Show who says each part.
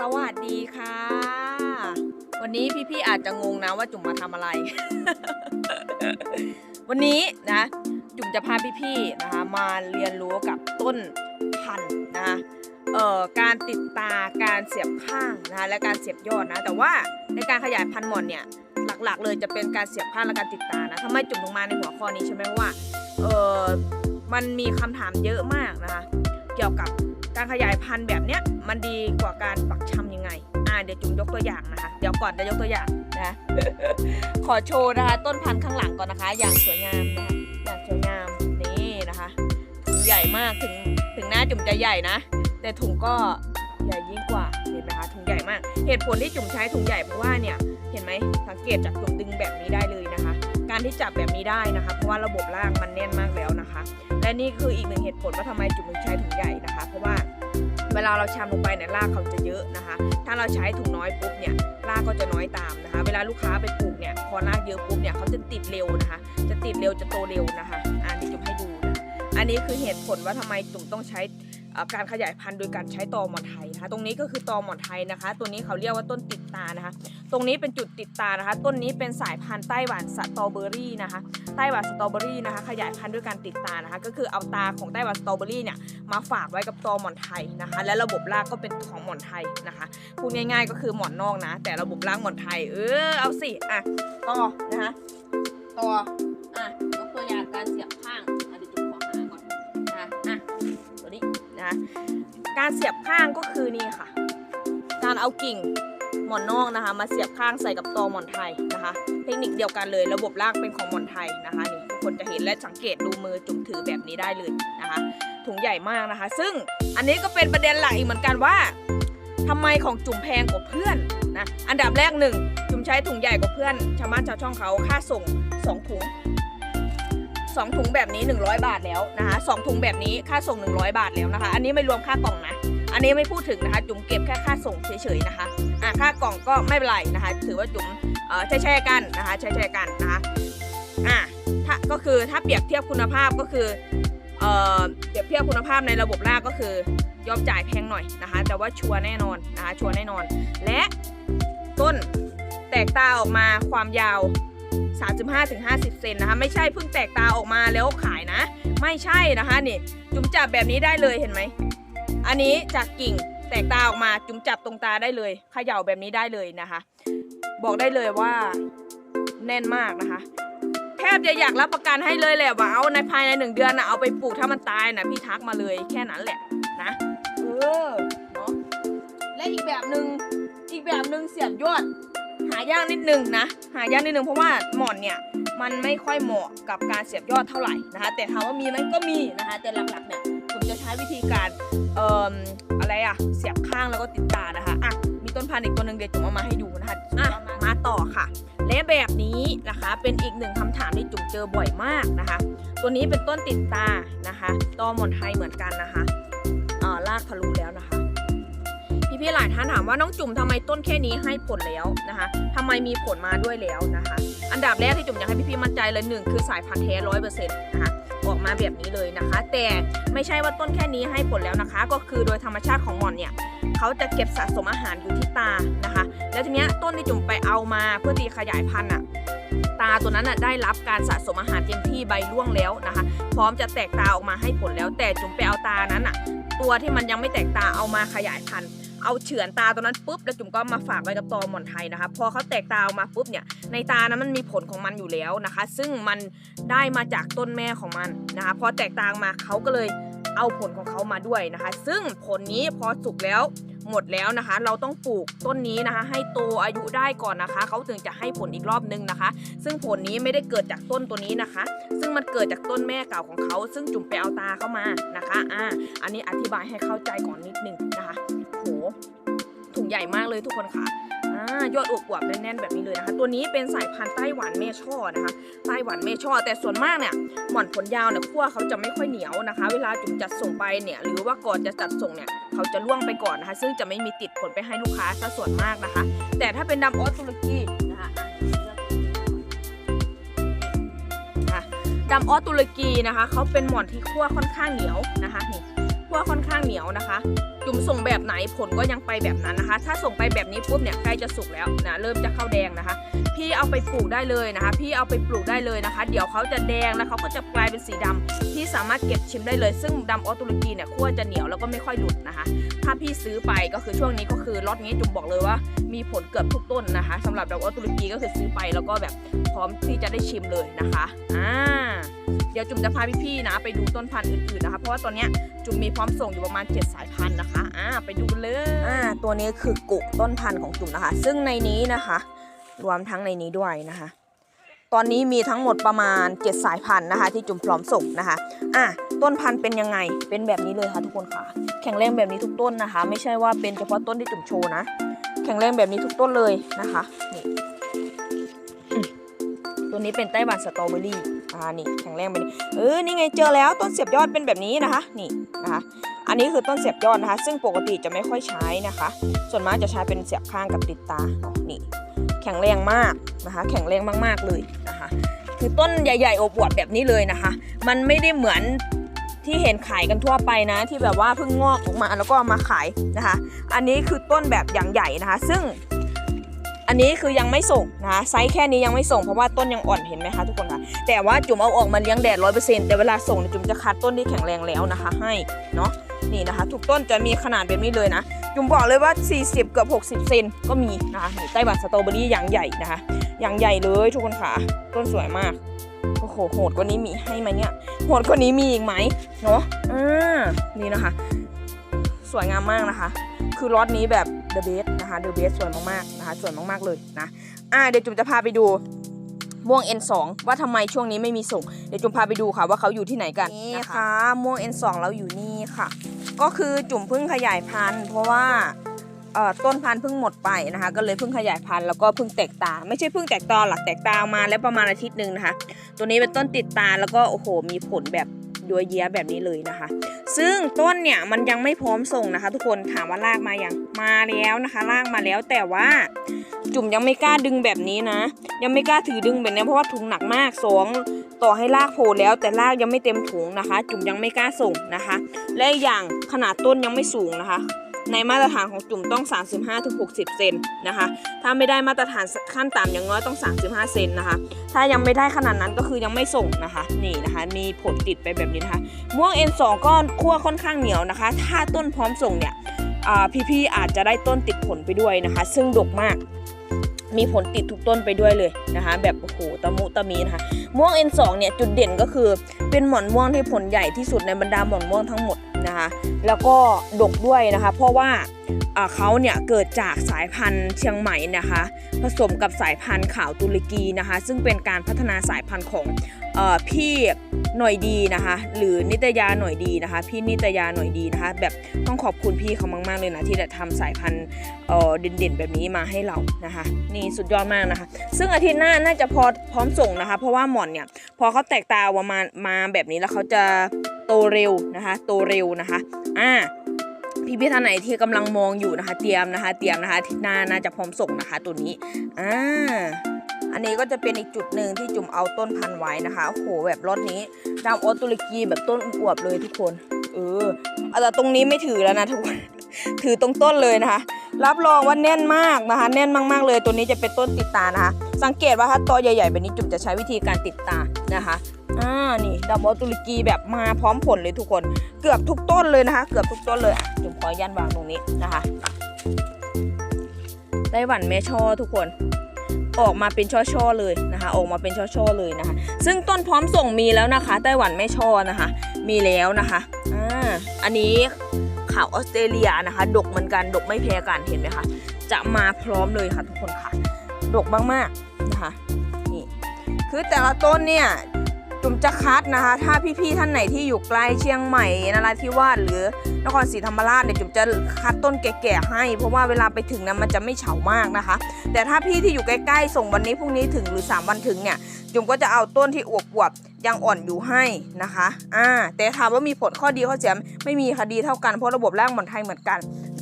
Speaker 1: สวัสดีค่ะ วันนี้พี่ๆอาจจะงงนะว่าจุ๋มมาทำอะไร วันนี้นะ จุ๋มจะพาพี่ๆนะคะมาเรียนรู้กับต้นพันธุ์นะคะเอ่อการติดตาการเสียบข้างนะคะและการเสียบยอดนะ แต่ว่าในการขยายพันธุ์หม่อนเนี่ยหลักๆ เลยจะเป็นการเสียบข้างและการติดตานะทำไมจุ๋มถึงมาในหัวข้อนี้ใช่ไหมเพราะว่าเออมันมีคำถามเยอะมากนะคะเกี่ยวกับ การขยายพันธุ์แบบเนี้ยมันดีกว่าการปักชำยังไง อ่าเดี๋ยวจุ๋มยกตัวอย่างนะคะ เดี๋ยวก่อนจะยกตัวอย่างนะ ขอโชว์นะคะ ต้นพันธุ์ข้างหลังก่อนนะคะ อย่างสวยงามนะคะอย่างสวยงามนี่นะคะถุงใหญ่มากถึงถึงหน้าจุ๋มจะใหญ่นะ แต่ถุงก็ใหญ่ยิ่งกว่าเห็นไหมคะถุงใหญ่มาก เหตุผลที่จุ๋มใช้ถุงใหญ่เพราะว่าเนี่ยเห็นไหมสังเกตจากจุ๋มดึงแบบนี้ได้เลยนะคะ การที่จับแบบนี้ได้นะคะ เพราะว่าระบบล่างมันแน่นมากแล้วนะคะ และนี่คืออีกหนึ่งเหตุผลว่าทำไมจุ๋มถึงใช้ถุงใหญ่นะคะ เพราะว่า เวลาเราชามลงไปเนี่ยรากเขาจะเยอะนะคะ ถ้าเราใช้ถุงน้อยปุ๊บเนี่ยรากก็จะน้อยตามนะคะ เวลาลูกค้าไปปลูกเนี่ยพอรากเยอะปุ๊บเนี่ยเขาจะติดเร็วนะคะ จะติดเร็วจะโตเร็วนะคะอันนี้จุ๋มให้ดูนะอันนี้คือเหตุผลว่าทำไมจุ๋มต้องใช้ การขยายพันธุ์โดยการใช้ตอหมอนไทยนะคะ ตรงนี้ก็คือตอหมอนไทยนะคะ ตัวนี้เขาเรียกว่าต้นติดตานะคะ ตรงนี้เป็นจุดติดตานะคะ ต้นนี้เป็นสายพันธุ์ไต้หวันสตรอเบอรี่นะคะ ไต้หวันสตรอเบอรี่นะคะ ขยายพันธุ์ด้วยการติดตานะคะ ก็คือเอาตาของไต้หวันสตรอเบอรี่เนี่ยมาฝากไว้กับตอหมอนไทยนะคะ และระบบรากก็เป็นของหมอนไทยนะคะ พูดง่าย ๆ ก็คือหมอนนอกนะ แต่ระบบรากหมอนไทย เออ เอาสิ อะ ต่อนะคะ ต่อ การเสียบข้างก็คือนี่ค่ะ การเอากิ่งหมอนนอกนะคะ มาเสียบข้างใส่กับตอหมอนไทยนะคะ เทคนิคเดียวกันเลย ระบบรากเป็นของหมอนไทยนะคะนี่ทุกคนจะเห็นและสังเกตดูมือจุ่มถือแบบนี้ได้เลยนะคะ ถุงใหญ่มากนะคะ ซึ่งอันนี้ก็เป็นประเด็นหลักอีกเหมือนกันว่าทำไมของจุ่มแพงกว่าเพื่อนนะอันดับแรกหนึ่งจุ่มใช้ถุงใหญ่กว่าเพื่อนชาวบ้านชาวช่องเขาค่าส่งสองถุง สองถุงแบบนี้ 100 บาทแล้วนะคะสองถุงแบบนี้ค่าส่ง 100 บาทแล้วนะคะ อันนี้ไม่รวมค่ากล่องนะ อันนี้ไม่พูดถึงนะคะจุ่มเก็บแค่ค่าส่งเฉยๆนะคะอะค่ากล่องก็ไม่เป็นไรนะคะ ถือว่าจุ๋มเอ่อแช่ๆกันนะคะแช่ๆกันนะคะอะถ้าก็คือถ้าเปรียบเทียบคุณภาพก็คือเอ่อเปรียบเทียบคุณภาพในระบบแรกก็คือยอมจ่ายแพงหน่อยนะคะ แต่ว่าชัวร์แน่นอนนะคะชัวร์แน่นอน และต้นแตกตาออกมาความยาว 35-50เซนนะคะ ไม่ใช่เพิ่งแตกตาออกมาแล้วขายนะ ไม่ใช่นะคะนี่จุ๋มจับแบบนี้ได้เลยเห็นไหม อันนี้จากกิ่งแตกตาออกมาจุ๋มจับตรงตาได้เลยเขย่าแบบนี้ได้เลยนะคะ บอกได้เลยว่าแน่นมากนะคะ แทบจะอยากรับประกันให้เลยแหละว่าเอาในภายในหนึ่งเดือนนะเอาไปปลูกถ้ามันตายนะพี่ทักมาเลยแค่นั้นแหละนะเออเนาะและอีกแบบหนึ่งอีกแบบหนึ่งเสียบยอดายากนิดนึงนะ หายากนิดนึงเพราะว่าหมอนเนี่ยมันไม่ค่อยเหมาะกับการเสียบยอดเท่าไหร่นะคะ แต่ถามว่ามีไหมก็มีนะคะ แต่หลักๆเนี่ยผมจะใช้วิธีการเอ่ออะไรอะเสียบข้างแล้วก็ติดตานะคะอะมีต้นพันธุ์อีกตัวหนึ่งเดี๋ยวจุ๋มเอามาให้ดูนะคะอะมาต่อค่ะ และแบบนี้นะคะเป็นอีกหนึ่งคำถามที่จุ๋มเจอบ่อยมากนะคะ ตัวนี้เป็นต้นติดตานะคะตอหมอนไทยเหมือนกันนะคะอ่าลากทะลุแล้วนะคะ พี่หลายท่านถามว่าน้องจุ่มทำไมต้นแค่นี้ให้ผลแล้วนะคะทำไมมีผลมาด้วยแล้วนะคะ อันดับแรกที่จุ่มอยากให้พี่ๆมั่นใจเลยหนึ่งคือสายพันธุ์แท้ร้อยเปอร์เซ็นต์นะคะออกมาแบบนี้เลยนะคะ แต่ไม่ใช่ว่าต้นแค่นี้ให้ผลแล้วนะคะ ก็คือโดยธรรมชาติของหมอนเนี่ยเขาจะเก็บสะสมอาหารอยู่ที่ตานะคะ แล้วทีเนี้ยต้นที่จุ่มไปเอามาเพื่อตีขยายพันธุ์อะตาตัวนั้นอะได้รับการสะสมอาหารเต็มที่ใบร่วงแล้วนะคะ พร้อมจะแตกตาออกมาให้ผลแล้ว แต่จุ่มไปเอาตานั้นอะ ตัวที่มันยังไม่แตกตาเอามาขยายพันธุ์ เอาเฉือนตาตัวนั้นปุ๊บแล้วจุ๋มก็มาฝากไว้กับตอหมอนไทยนะคะ พอเขาแตกตาออกมาปุ๊บเนี่ยในตานั้นมันมีผลของมันอยู่แล้วนะคะ ซึ่งมันได้มาจากต้นแม่ของมันนะคะพอแตกตามาเขาก็เลยเอาผลของเขามาด้วยนะคะ ซึ่งผลนี้พอสุกแล้วหมดแล้วนะคะ เราต้องปลูกต้นนี้นะคะ ให้โตอายุได้ก่อนนะคะ เขาถึงจะให้ผลอีกรอบนึงนะคะ ซึ่งผลนี้ไม่ได้เกิดจากต้นตัวนี้นะคะ ซึ่งมันเกิดจากต้นแม่เก่าของเขา ซึ่งจุ่มไปเอาตาเข้ามานะคะ อ่า อันนี้อธิบายให้เข้าใจก่อนนิดนึง ใหญ่มากเลยทุกคนค่ะอ่ายอดอวบๆแน่นๆแบบนี้เลยนะคะ ตัวนี้เป็นสายพันธุ์ไต้หวันแม่ช่อนะคะไต้หวันแม่ช่อ แต่ส่วนมากเนี่ยหม่อนผลยาวเนี่ยขั้วเขาจะไม่ค่อยเหนียวนะคะ เวลาจุ่มจัดส่งไปเนี่ยหรือว่าก่อนจะจัดส่งเนี่ยเขาจะล่วงไปก่อนนะคะ ซึ่งจะไม่มีติดผลไปให้ลูกค้าซะส่วนมากนะคะ แต่ถ้าเป็นดำออสตุรกีนะคะอะดำออสตุรกีนะคะเขาเป็นหม่อนที่ขั้วค่อนข้างเหนียวนะคะนี่ขั้วค่อนข้างเหนียวนะคะ จุ่มส่งแบบไหนผลก็ยังไปแบบนั้นนะคะ ถ้าส่งไปแบบนี้ปุ๊บเนี่ยใกล้จะสุกแล้วนะเริ่มจะเข้าแดงนะคะ พี่เอาไปปลูกได้เลยนะคะ พี่เอาไปปลูกได้เลยนะคะ เดี๋ยวเขาจะแดงแล้วเขาก็จะกลายเป็นสีดำพี่สามารถเก็บชิมได้เลย ซึ่งดำออสตุรกีเนี่ยขั้วจะเหนียวแล้วก็ไม่ค่อยหลุดนะคะ ถ้าพี่ซื้อไปก็คือช่วงนี้ก็คือล็อตนี้จุ่มบอกเลยว่า มีผลเกือบทุกต้นนะคะสำหรับดำออสตุรกีก็คือซื้อไปแล้วก็แบบพร้อมที่จะได้ชิมเลยนะคะอ่าเดี๋ยวจุ่มจะพาพี่ๆนะ ไปดูต้นพันธุ์อื่นๆนะคะ เพราะว่าตอนเนี้ยจุ่มมีพร้อมส่งอยู่ประมาณ 7 สายพันธุ์นะคะอ่า ไปดูเลย อ่า ตัวนี้คือกุต้นพันธุ์ของจุ่มนะคะ ซึ่งในนี้นะคะ รวมทั้งในนี้ด้วยนะคะ ตอนนี้มีทั้งหมดประมาณ 7 สายพันธุ์นะคะ ที่จุ่มพร้อมส่งนะคะ อะต้นพันธุ์เป็นยังไง เป็นแบบนี้เลยค่ะทุกคนค่ะ แข็งแรงแบบนี้ทุกต้นนะคะ ไม่ใช่ว่าเป็นเฉพาะต้นที่จุ่มโชว์นะ แข็งแรงแบบนี้ทุกต้นเลยนะคะ นี่ตัวนี้เป็นไต้หวันสตรอเบอรี่ อ่า นี่แข็งแรงแบบนี้ เออ นี่ไงเจอแล้วต้นเสียบยอดเป็นแบบนี้นะคะ นี่นะคะ อันนี้คือต้นเสียบยอดนะคะ ซึ่งปกติจะไม่ค่อยใช้นะคะ ส่วนมากจะใช้เป็นเสียบข้างกับติดตาเนาะนี่แข็งแรงมากนะคะ แข็งแรงมากๆเลยนะคะ คือต้นใหญ่ๆโอบอวบแบบนี้เลยนะคะ มันไม่ได้เหมือนที่เห็นขายกันทั่วไปนะ ที่แบบว่าเพิ่งงอกออกมาแล้วก็มาขายนะคะ อันนี้คือต้นแบบอย่างใหญ่นะคะ ซึ่งอันนี้คือยังไม่ส่งนะคะไซส์แค่นี้ยังไม่ส่งเพราะว่าต้นยังอ่อนเห็นไหมคะทุกคนคะแต่ว่าจุ๋มเอาออกมาเลี้ยงแดดร้อยเปอร์เซ็นต์แต่เวลาส่งจุ๋มจะคัดต้นที่แข็งแรงแล้วนะคะ ให้เนาะ นี่นะคะ ทุกต้นจะมีขนาดแบบนี้เลยนะ จุ๋มบอกเลยว่า 40 เกือบ 60 เซนก็มีนะคะนี่ไต้หวันสตรอเบอรี่อย่างใหญ่นะคะ อย่างใหญ่เลยทุกคนค่ะ ต้นสวยมากโอ้โหโหดกว่านี้มีให้ไหมเนี่ยโหดกว่านี้มีอีกไหมเนาะอ่านี่นะคะ สวยงามมากนะคะ คือรถนี้แบบ the best นะคะ the best สวยมากๆนะคะ สวยมากๆเลยนะอ่าเดี๋ยวจุ๋มจะพาไปดูม่วง N2 ว่าทำไมช่วงนี้ไม่มีส่ง เดี๋ยวจุ๋มพาไปดูค่ะว่าเขาอยู่ที่ไหนกันนี่ค่ะม่วง N2 เราอยู่นี่ค่ะ ก็คือจุ่มพึ่งขยายพันธุ์ เพราะว่าต้นพันธุ์เพิ่งหมดไปนะคะ ก็เลยเพิ่งขยายพันธุ์แล้วก็เพิ่งแตกตา ไม่ใช่เพิ่งแตกตอหลักแตกตามาแล้วประมาณอาทิตย์หนึ่งนะคะ ตัวนี้เป็นต้นติดตาแล้วก็โอ้โหมีผลแบบ ยัวเยียแบบนี้เลยนะคะ ซึ่งต้นเนี่ยมันยังไม่พร้อมส่งนะคะ ทุกคนถามว่าลากมาอย่างมาแล้วนะคะลากมาแล้วแต่ว่าจุ่มยังไม่กล้าดึงแบบนี้นะ ยังไม่กล้าถือดึงแบบนี้เพราะว่าถุงหนักมากสองต่อให้ลากโผล่แล้วแต่ลากยังไม่เต็มถุงนะคะ จุ่มยังไม่กล้าส่งนะคะ และอย่างขนาดต้นยังไม่สูงนะคะ ในมาตรฐานของจุ่มต้อง 35-60 เซนนะคะ ถ้าไม่ได้มาตรฐานขั้นต่ำอย่างน้อยต้อง 35 เซนนะคะ ถ้ายังไม่ได้ขนาดนั้นก็คือยังไม่ส่งนะคะ นี่นะคะ มีผลติดไปแบบนี้นะคะม่วง N2 ก็คั่วค่อนข้างเหนียวนะคะ ถ้าต้นพร้อมส่งเนี่ยอ่พี่ๆอาจจะได้ต้นติดผลไปด้วยนะคะ ซึ่งดกมากมีผลติดทุกต้นไปด้วยเลยนะคะ แบบโอ้โหตะมุตะมีนะคะม่วง N2 เนี่ยจุดเด่นก็คือเป็นหมอนม่วงที่ผลใหญ่ที่สุดในบรรดาหมอนม่วงทั้งหมด นะคะแล้วก็ดกด้วยนะคะ เพราะว่าเขาเนี่ยเกิดจากสายพันธุ์เชียงใหม่นะคะ ผสมกับสายพันธุ์ขาวตุรกีนะคะ ซึ่งเป็นการพัฒนาสายพันธุ์ของอพี่หน่อยดีนะคะ หรือนิตยาหน่อยดีนะคะ พี่นิตยาหน่อยดีนะคะ แบบต้องขอบคุณพี่เขามาก ๆ เลยนะที่ได้ทำสายพันธุ์เออเด่นๆ แบบนี้มาให้เรานะคะ นี่สุดยอดมากนะคะ ซึ่งอาทิตย์หน้าน่าจะพอพร้อมส่งนะคะ เพราะว่าหมอนเนี่ยพอเขาแตกตาออกมามาแบบนี้แล้วเขาจะ โตเร็วนะคะโตเร็วนะคะอ่าพี่พี่ท่านไหนที่กำลังมองอยู่นะคะ เตรียมนะคะ เตรียมนะคะทิตย์หน้าน่าจะพร้อมส่งนะคะตัวนี้อ่าอันนี้ก็จะเป็นอีกจุดหนึ่งที่จุ่มเอาต้นพันไว้นะคะโอ้โหแบบรถนี้ดำออตุรกีแบบต้นอวบเลยทุกคนเออแต่ตรงนี้ไม่ถือแล้วนะทุกคนถือตรงต้นเลยนะคะ รับรองว่าแน่นมากนะคะ แน่นมากๆเลย ตัวนี้จะเป็นต้นติดตานะคะ สังเกตว่าถ้าตอใหญ่ๆแบบนี้จุ่มจะใช้วิธีการติดตานะคะอ่านี่ดำออตุรกีแบบมาพร้อมผลเลยทุกคน เกือบทุกต้นเลยนะคะ เกือบทุกต้นเลยจุ่มขอยันวางตรงนี้นะคะไต้หวันแม่ช่อทุกคนออกมาเป็นช่อๆเลยนะคะ ออกมาเป็นช่อๆเลยนะคะ ซึ่งต้นพร้อมส่งมีแล้วนะคะไต้หวันแม่ช่อนะคะ มีแล้วนะคะอ่าอันนี้ข่าวออสเตรเลียนะคะ ดกเหมือนกัน ดกไม่แพ้กันเห็นไหมคะ จะมาพร้อมเลยค่ะทุกคนค่ะ ดกมากๆ คือแต่ละต้นเนี่ยจุ่มจะคัดนะคะ ถ้าพี่ๆท่านไหนที่อยู่ใกล้เชียงใหม่นราธิวาสหรือนครศรีธรรมราชเนี่ยจุ่มจะคัดต้นแก่ๆให้ เพราะว่าเวลาไปถึงนะมันจะไม่เฉามากนะคะ แต่ถ้าพี่ที่อยู่ใกล้ๆส่งวันนี้พรุ่งนี้ถึงหรือ 3 วันถึงเนี่ยจุ่มก็จะเอาต้นที่อวบๆยังอ่อนอยู่ให้นะคะอ่าแต่ถามว่ามีผลข้อดีข้อเสียไม่มีคดีเท่ากันเพราะระบบรากหมอนไทยเหมือนกัน